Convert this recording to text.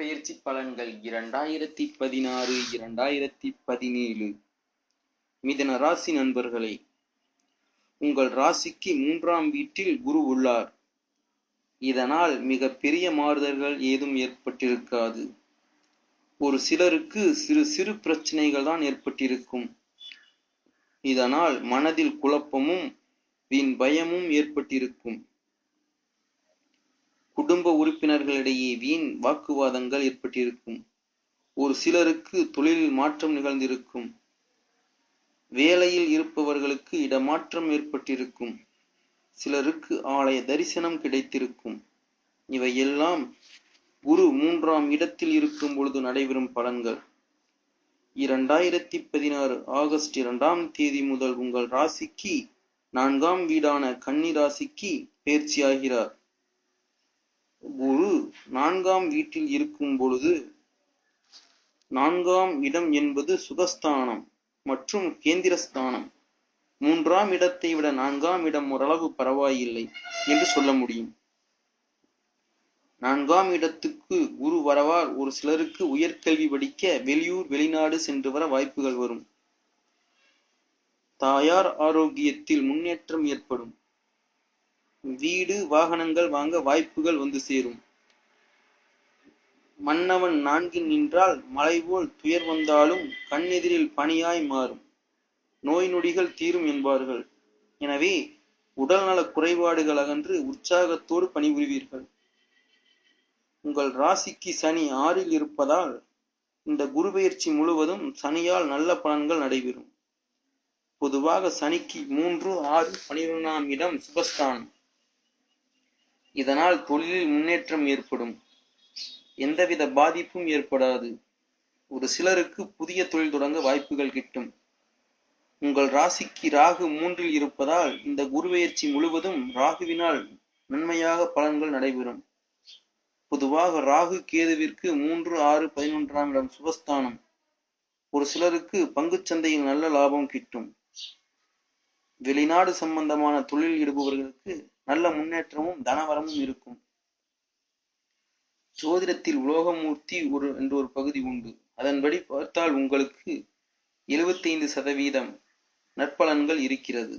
பயிற்சி பலன்கள் இரண்டாயிரத்தி பதினாறு இரண்டாயிரத்தி பதினேழு. மிதன ராசி நண்பர்களே உங்கள் ராசிக்கு மூன்றாம் வீட்டில் குரு உள்ளார். இதனால் மிக பெரிய மாறுதல்கள் ஏதும் ஏற்பட்டிருக்காது. ஒரு சிலருக்கு சிறு சிறு பிரச்சனைகள் தான் ஏற்பட்டிருக்கும். இதனால் மனதில் குழப்பமும் வீண் பயமும் ஏற்பட்டிருக்கும். உறுப்பினர்களிடையே வீண் வாக்குவாதங்கள் ஏற்பட்டிருக்கும். ஒரு சிலருக்கு தொழிலில் மாற்றம் நிகழ்ந்திருக்கும். வேலையில் இருப்பவர்களுக்கு இடமாற்றம் ஏற்பட்டிருக்கும். சிலருக்கு ஆலய தரிசனம் கிடைத்திருக்கும். இவையெல்லாம் குரு மூன்றாம் இடத்தில் இருக்கும் பொழுது நடைபெறும் பலன்கள். இரண்டாயிரத்தி பதினாறு ஆகஸ்ட் இரண்டாம் தேதி முதல் உங்கள் ராசிக்கு நான்காம் வீடான கன்னி ராசிக்கு பயிற்சியாகிறார். குரு நான்காம் வீட்டில் இருக்கும் பொழுது நான்காம் இடம் என்பது சுகஸ்தானம் மற்றும் கேந்திரஸ்தானம். மூன்றாம் இடத்தை விட நான்காம் இடம் ஓரளவு பரவாயில்லை என்று சொல்ல முடியும். நான்காம் இடத்துக்கு குரு வரவால் ஒரு சிலருக்கு உயர்கல்வி படிக்க வெளியூர் வெளிநாடு சென்று வர வாய்ப்புகள் வரும். தாயார் ஆரோக்கியத்தில் முன்னேற்றம் ஏற்படும். வீடு வாகனங்கள் வாங்க வாய்ப்புகள் வந்து சேரும். மன்னவன் நான்கில் நின்றால் மலை போல் துயர் வந்தாலும் கண்ணெதிரில் பனியாய் மாறும். நோய் நொடிகள் தீரும் என்பார்கள். எனவே உடல்நல குறைபாடுகள் அகன்று உற்சாகத்தோடு பணிபுரிவீர்கள். உங்கள் ராசிக்கு சனி ஆறில் இருப்பதால் இந்த குரு பயிற்சி முழுவதும் சனியால் நல்ல பலன்கள் நடைபெறும். பொதுவாக சனிக்கு மூன்று ஆறு பனிரெண்டாம் இடம் சுபஸ்தானம். இதனால் தொழிலில் முன்னேற்றம் ஏற்படும். எந்தவித பாதிப்பும் ஏற்படாது. ஒரு சிலருக்கு புதிய தொழில் தொடங்க வாய்ப்புகள் கிட்டும். உங்கள் ராசிக்கு ராகு மூன்றில் இருப்பதால் இந்த குருபெயர்ச்சி முழுவதும் ராகுவினால் நன்மையாக பலன்கள் நடைபெறும். பொதுவாக ராகு கேதுவிற்கு மூன்று ஆறு பதினொன்றாம் இடம் சுபஸ்தானம். ஒரு சிலருக்கு பங்குச்சந்தையில் நல்ல லாபம் கிட்டும். வெளிநாடு சம்பந்தமான தொழில் ஈடுபவர்களுக்கு நல்ல முன்னேற்றமும் தனவரமும் இருக்கும். ஜோதிடத்தில் உலோகமூர்த்தி ஒரு என்று ஒரு பகுதி உண்டு. அதன்படி பார்த்தால் உங்களுக்கு எழுபத்தைந்து சதவீதம் நற்பலன்கள் இருக்கிறது.